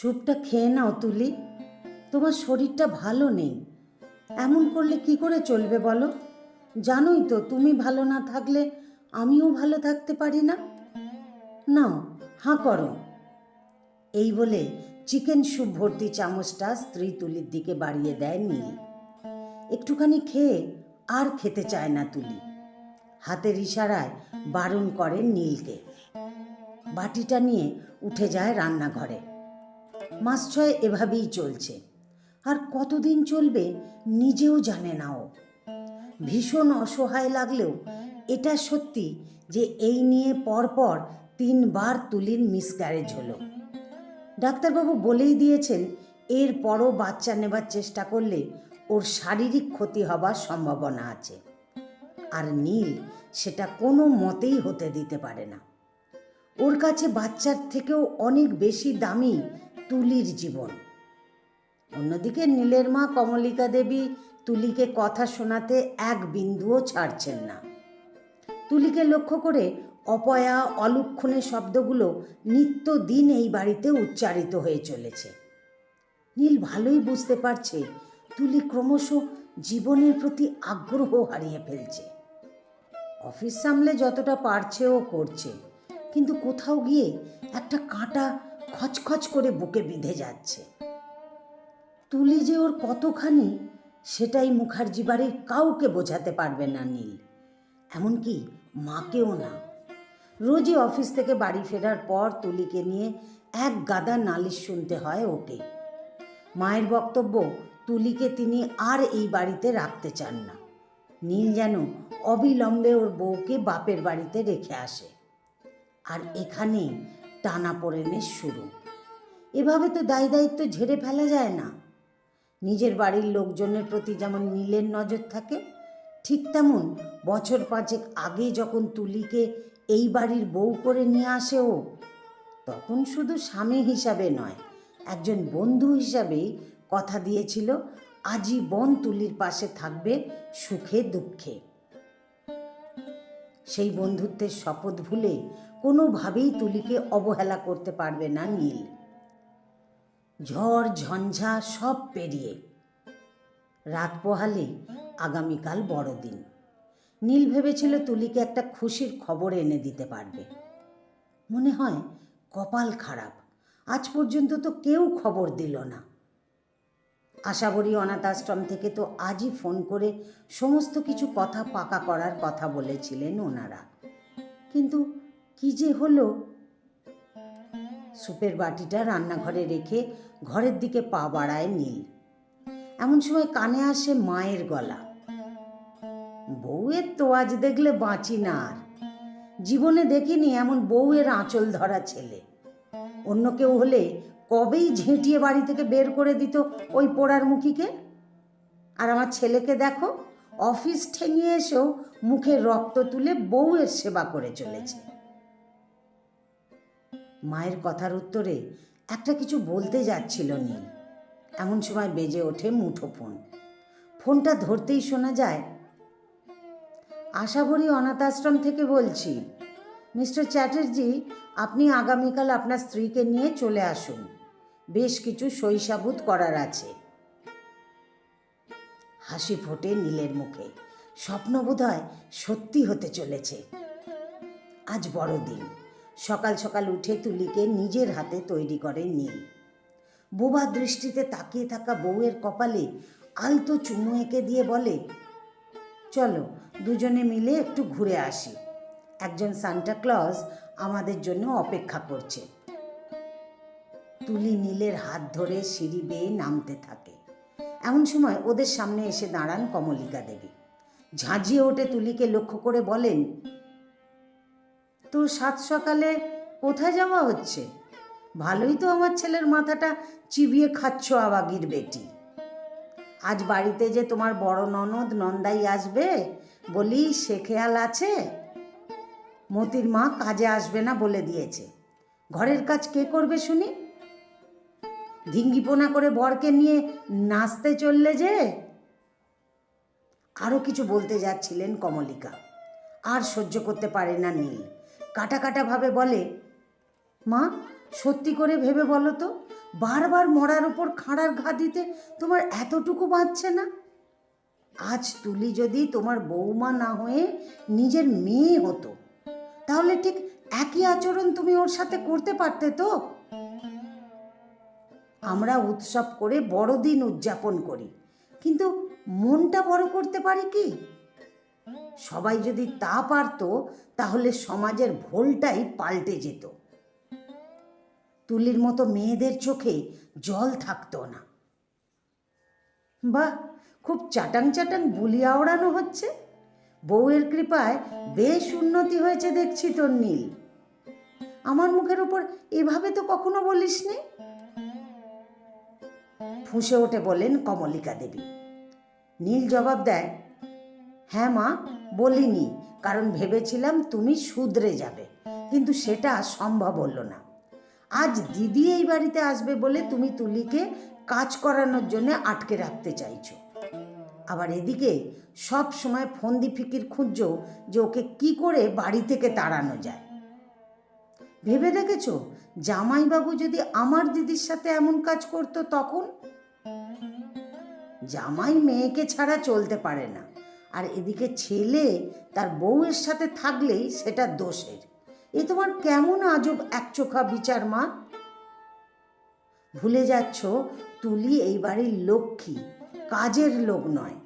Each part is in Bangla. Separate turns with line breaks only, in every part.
স্যুপটা খেয়ে নাও তুলি। তোমার শরীরটা ভালো নেই। এমন করলে কি করে চলবে বলো? জানোই তো, তুমি ভালো না থাকলে আমিও ভালো থাকতে পারি না। নাও, হাঁ করো। এই বলে চিকেন স্যুপ ভর্তি চামচটা স্ত্রী তুলির দিকে বাড়িয়ে দেয় নীল। একটুখানি খেয়ে আর খেতে চায় না তুলি। হাতের ইশারায় বারণ করেন নীলকে। বাটিটা নিয়ে উঠে যায় রান্নাঘরে। মাস ছয় এভাবেই চলছে। আর কতদিন চলবে নিজেও জানে না ও। ভীষণ অসহায় লাগলেও এটা সত্যি যে এই নিয়ে পরপর তিনবার তুলির মিসক্যারেজ হলো। ডাক্তারবাবু বলেই দিয়েছেন এর পরও বাচ্চা নেবার চেষ্টা করলে ওর শারীরিক ক্ষতি হবার সম্ভাবনা আছে। আর নীল সেটা কোনো মতেই হতে দিতে পারে না। ওর কাছে বাচ্চার থেকেও অনেক বেশি দামি তুলির জীবন। অন্যদিকে নীলের মা কমলিকা দেবী তুলিকে কথা শোনাতে এক বিন্দুও ছাড়ছেন না। তুলিকে লক্ষ্য করে অপয়া, অলক্ষণে শব্দগুলো নিত্য দিন এই বাড়িতে উচ্চারিত হয়ে চলেছে। নীল ভালোই বুঝতে পারছে তুলি ক্রমশ জীবনের প্রতি আগ্রহ হারিয়ে ফেলছে। অফিস সামলে যতটা পারছে ও করছে। কিন্তু কোথাও গিয়ে একটা কাঁটা খচখচ করে বুকে বিঁধে যাচ্ছে। তুলি যে ওর কতখানি, সেটাই মুখার্জি বাড়ির কাউকে বোঝাতে পারবে না নীল। এমনকি মাকেও না। রোজই অফিস থেকে বাড়ি ফেরার পর তুলিকে নিয়ে এক গাদা নালিশ শুনতে হয় ওকে। মায়ের বক্তব্য তুলিকে তিনি আর এই বাড়িতে রাখতে চান না। নীল যেন অবিলম্বে ওর বউকে বাপের বাড়িতে রেখে আসে। আর এখানে টানা পড়েনের শুরু। এভাবে তো দায় দায়িত্ব ঝেড়ে ফেলা যায় না। নিজের বাড়ির লোকজনের প্রতি যেমন নীলের নজর থাকে, ঠিক তেমন বছর পাঁচেক আগে যখন তুলিকে এই বাড়ির বউ করে নিয়ে আসে ও, তখন শুধু স্বামী হিসাবে নয়, একজন বন্ধু হিসাবেই কথা দিয়েছিল, আজীবন তুলির পাশে থাকবে সুখে দুঃখে। সেই বন্ধুত্বের শপথ ভুলে কোনোভাবেই তুলিকে অবহেলা করতে পারবে না নীল। ঝড়, ঝঞ্ঝা সব পেরিয়ে রাত পোহালে আগামীকাল বড়দিন। নীল ভেবেছিল তুলিকে একটা খুশির খবর এনে দিতে পারবে। মনে হয় কপাল খারাপ। আজ পর্যন্ত তো কেউ খবর দিল না। আশাবরী অনাথ আশ্রম থেকে তো আজই ফোন করে সমস্ত কিছু কথা পাকা করার কথা বলেছিলেন ওনারা। কিন্তু কি যে হলো? সুপের বাটিটা রান্নাঘরে রেখে ঘরের দিকে পা বাড়ায় নীল। এমন সময় কানে আসে মায়ের গলা। বউয়ের তো আজ দেখলে বাঁচি না আর। জীবনে দেখিনি এমন বউয়ের আঁচল ধরা ছেলে। অন্য কেউ হলে কবেই ঝেঁটিয়ে বাড়ি থেকে বের করে দিত ওই পোড়ার মুখীকে? আর আমার ছেলেকে দেখো, অফিস ঠেঙিয়ে এসেও মুখে রক্ত তুলে বউয়ের সেবা করে চলেছে। মায়ের কথার উত্তরে একটা কিছু বলতে যাচ্ছিল নীল। এমন সময় বেজে ওঠে মুঠো ফোন। ফোনটা ধরতেই শোনা যায়, আশাভরি অনাথ আশ্রম থেকে বলছি, মিস্টার চ্যাটার্জি, আপনি আগামীকাল আপনার স্ত্রীকে নিয়ে চলে আসুন। বেশ কিছু শৈশাবুত করার আছে। হাসি ফোটে নীলের মুখে। স্বপ্ন বোধহয় সত্যি হতে চলেছে। আজ বড়দিন সকাল সকাল উঠে তুলিকে নিজের হাতে তৈরি করে নীল। বোবা দৃষ্টিতে তাকিয়ে থাকা বউয়ের কপালে আলতো চুমু এঁকে দিয়ে বলে, চলো দুজনে মিলে একটু ঘুরে আসি। একজন সান্টা ক্লজ আমাদের জন্য অপেক্ষা করছে। তুলি নীলের হাত ধরে সিঁড়ি বেয়ে নামতে থাকে। এমন সময় ওদের সামনে এসে দাঁড়ান কমলিকা দেবী। ঝাঁঝিয়ে ওঠে তুলিকে লক্ষ্য করে বলেন, তো সাত সকালে কোথায় যাওয়া হচ্ছে? ভালোই তো আমার ছেলের মাথাটা চিবিয়ে খাচ্ছ আবাগির বেটি। আজ বাড়িতে যে তোমার বড় ননদ নন্দাই আসবে বলি সে খেয়াল আছে? মতির মা কাজে আসবে না বলে দিয়েছে। ঘরের কাজ কে করবে শুনি? ধিঙ্গিপোনা করে বরকে নিয়ে নাচতে চললে যে? আরও কিছু বলতে যাচ্ছিলেন কমলিকা। আর সহ্য করতে পারে না নীল। কাটা কাটা ভাবে বলে, মা, সত্যি করে ভেবে বলো তো, বারবার মরার ওপর খাঁড়ার ঘা দিতে তোমার এতটুকু বাঁচছে না? আজ তুলি যদি তোমার বৌমা না হয়ে নিজের মেয়ে হতো, তাহলে ঠিক একই আচরণ তুমি ওর সাথে করতে পারতে তো? আমরা উৎসব করে বড়দিন উদযাপন করি। কিন্তু মনটা বড় করতে পারি কি? সবাই যদি তা পারতো, তাহলে সমাজের ভোলটাই পাল্টে যেত। তুলির মতো মেয়েদের চোখে জল থাকতো না। বাহ, খুব চাটাং চাটাং বুলি আওড়ানো হচ্ছে। বউয়ের কৃপায় বেশ উন্নতি হয়েছে দেখছি তোর নীল আমার মুখের উপর এভাবে তো কখনো বলিসনি? ফুঁসে ওঠে বলেন কমলিকা দেবী। নীল জবাব দেয় হ্যাঁ মা, বলিনি, কারণ ভেবেছিলাম তুমি শুধরে যাবে, কিন্তু সেটা সম্ভব হলো না। আজ দিদি এই বাড়িতে আসবে বলে তুমি তুলিকে কাজ করানোর জন্য আটকে রাখতে চাইছো। আবার এদিকে সব সময় ফন্দি ফিকির খুঁজছো যে ওকে কি করে বাড়ি থেকে তাড়ানো যায়। ভেবে দেখেছ? জামাইবাবু যদি আমার দিদির সাথে এমন কাজ করতো তখন? জামাই মেয়েকে ছাড়া চলতে পারে না। আর এদিকে ছেলে তার বউয়ের সাথে থাকলেই সেটা দোষের। এ তোমার কেমন আজব একচোখা বিচার, মা? ভুলে যাচ্ছ, তুলি এই বাড়ির লক্ষ্মী, কাজের লোক নয়।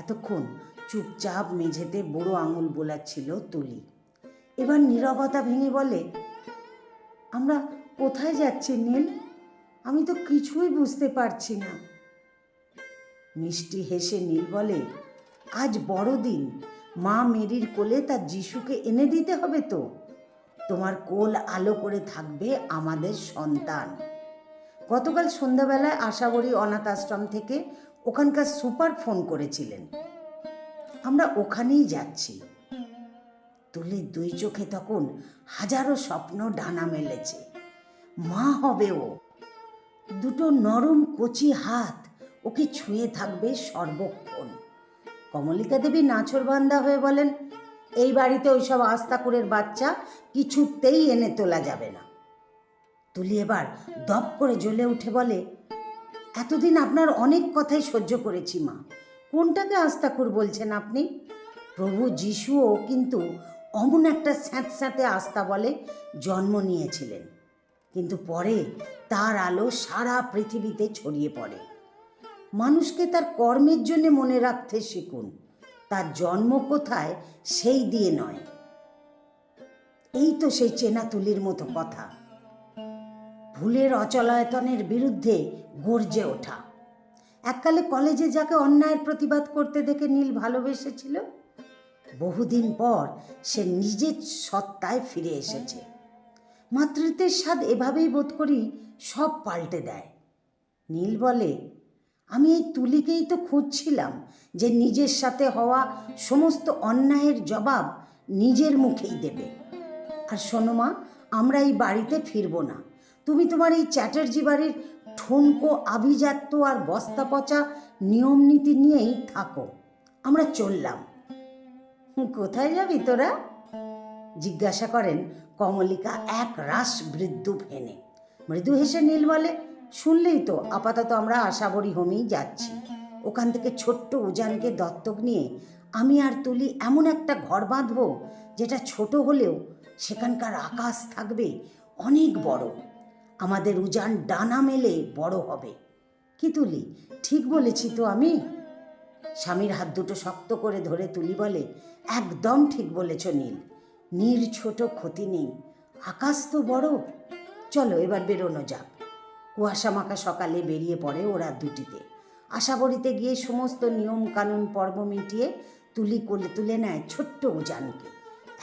এতক্ষণ চুপচাপ মেঝেতে বুড়ো আঙুল বোলাচ্ছিল তুলি। এবার নীরবতা ভেঙে বলে, আমরা কোথায় যাচ্ছি নীল? আমি তো কিছুই বুঝতে পারছি না। মিষ্টি হেসে নীল বলে, আজ বড়দিন, মা মেরির কোলে তার যিশুকে এনে দিতে হবে তো। তোমার কোল আলো করে থাকবে আমাদের সন্তান। গতকাল সন্ধ্যাবেলায় আশাবরী অনাথ আশ্রম থেকে ওখানকার সুপার ফোন করেছিলেন। আমরা ওখানেই যাচ্ছি। তুলির দুই চোখে তখন হাজারো স্বপ্ন ডানা মেলেছে। মা হবে ও। দুটো নরম কচি হাত ওকে ছুঁয়ে থাকবে সর্বক্ষণ। কমলিকা দেবী নাছরবান্দা হয়ে বলেন, এই বাড়িতে ওইসব আস্তাকুরের বাচ্চা কিছুতেই এনে তোলা যাবে না। তুলি এবার দপ করে জ্বলে উঠে বলে, এতদিন আপনার অনেক কথাই সহ্য করেছি মা। কোনটাকে আস্তাকুর বলছেন আপনি? প্রভু যিশুও কিন্তু অমন একটা স্যাঁত স্যাঁতে আস্থা বলে জন্ম নিয়েছিলেন, কিন্তু পরে তার আলো সারা পৃথিবীতে ছড়িয়ে পড়ে। মানুষকে তার কর্মের জন্য মনে রাখতে শিখুন। তার জন্ম কোথায়, সেই দিয়ে নয়। এই তো সেই চেনা তুলির মতো কথা। ভুলের অচলায়তনের বিরুদ্ধে গর্জে ওঠা। এককালে কলেজে যাকে অন্যায়ের প্রতিবাদ করতে দেখে নীল ভালোবেসেছিল, বহুদিন পর সে নিজের সত্তায় ফিরে এসেছে। মাতৃত্বের স্বাদ এভাবেই বোধ করি সব পাল্টে দেয়। নীল বলে আমি এই তুলিকেই তো খুঁজছিলাম যে নিজের সাথে হওয়া সমস্ত অন্যায়ের জবাব নিজের মুখেই দেবে। আর শোনো মা, আমরা এই বাড়িতে ফিরবো না। তুমি তোমার এই চ্যাটার্জি বাড়ির ঠুনকো আভিজাত্য আর বস্তা পচা নিয়ম নীতি নিয়েই থাকো। আমরা চললাম। কোথায় যাবি তোরা? জিজ্ঞাসা করেন কমলিকা এক রাস বৃদ্ধ ফেনে। মৃদু হেসে নীল বলে শুনলেই তো, আপাতত আমরা আশাবরী হোমেই যাচ্ছি। ওখান থেকে ছোট্ট উজানকে দত্তক নিয়ে আমি আর তুলি এমন একটা ঘর বাঁধব, যেটা ছোট হলেও সেখানকার আকাশ থাকবে অনেক বড়। আমাদের উজান ডানা মেলে বড় হবে। কি তুলি? ঠিক বলেছি তো আমি? স্বামীর হাত দুটো শক্ত করে ধরে তুলি বলে, একদম ঠিক বলেছ নীল। নীর ছোট ক্ষতি নেই, আকাশ তো বড়। চলো এবার বেরোনো যাক। কুয়াশা মাখা সকালে বেরিয়ে পড়ে ওরা দুটিতে। আশাবড়িতে গিয়ে সমস্ত নিয়ম কানুন পর্ব মিটিয়ে তুলি কোলে তুলে নেয় ছোট্ট উজানকে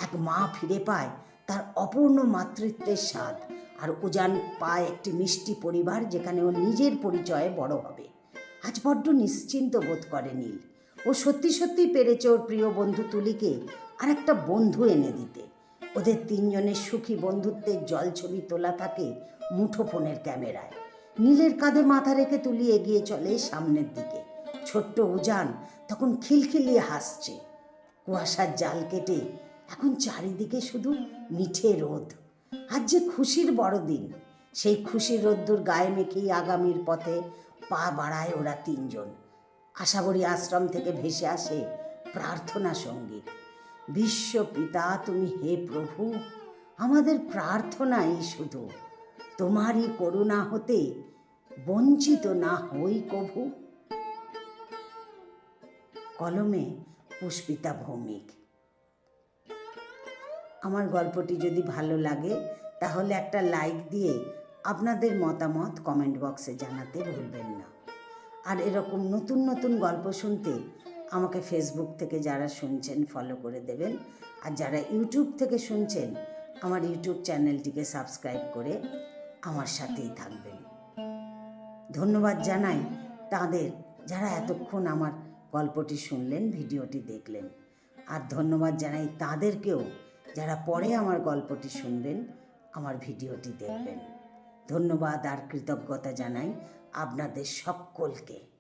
এক মা ফিরে পায় তার অপূর্ণ মাতৃত্বের স্বাদ আর উজান পায় একটি মিষ্টি পরিবার যেখানে ও নিজের পরিচয়ে বড় হবে। আজ বড্ড নিশ্চিন্ত বোধ করে নীল। ও সত্যি সত্যি পেরেছে ওর প্রিয় বন্ধু তুলিকে আর একটা বন্ধু এনে দিতে। ওদের তিনজনের সুখী বন্ধুত্বের জল ছবি তোলা থাকে মুঠোফোনের ক্যামেরায়। নীলের কাঁধে মাথা রেখে তুলি এগিয়ে চলে সামনের দিকে। ছোট্ট উজান তখন খিলখিলিয়ে হাসছে। কুয়াশার জাল কেটে এখন চারিদিকে শুধু মিঠে রোদ। আজ যে খুশির বড়দিন সেই খুশির রোদ্দুর গায়ে মেখেই আগামীর পথে পা বাড়ায় ওরা তিনজন। আশাবরী আশ্রম থেকে ভেসে আসে প্রার্থনা সংগীত। বিশ্ব পিতা, তুমি হে প্রভু, আমাদের প্রার্থনাই শুধু। তোমারই করুণা হতে বঞ্চিত না হই কভু। কলমে পুষ্পিতা ভৌমিক। আমার গল্পটি যদি ভালো লাগে, তাহলে একটা লাইক দিয়ে আপনাদের মতামত কমেন্ট বক্সে জানাতে ভুলবেন না। আর এরকম নতুন নতুন গল্প শুনতে আমাকে ফেসবুক থেকে যারা শুনছেন, ফলো করে দেবেন। আর যারা ইউটিউব থেকে শুনছেন, আমার ইউটিউব চ্যানেলটিকে সাবস্ক্রাইব করে আমার সাথেই থাকবেন। ধন্যবাদ জানাই তাদের যারা এতক্ষণ আমার গল্পটি শুনলেন, ভিডিওটি দেখলেন। আর ধন্যবাদ জানাই তাদেরকেও যারা পরে আমার গল্পটি শুনবেন, আমার ভিডিওটি দেখবেন। ধন্যবাদ আর কৃতজ্ঞতা জানাই আপনাদের সকলকে।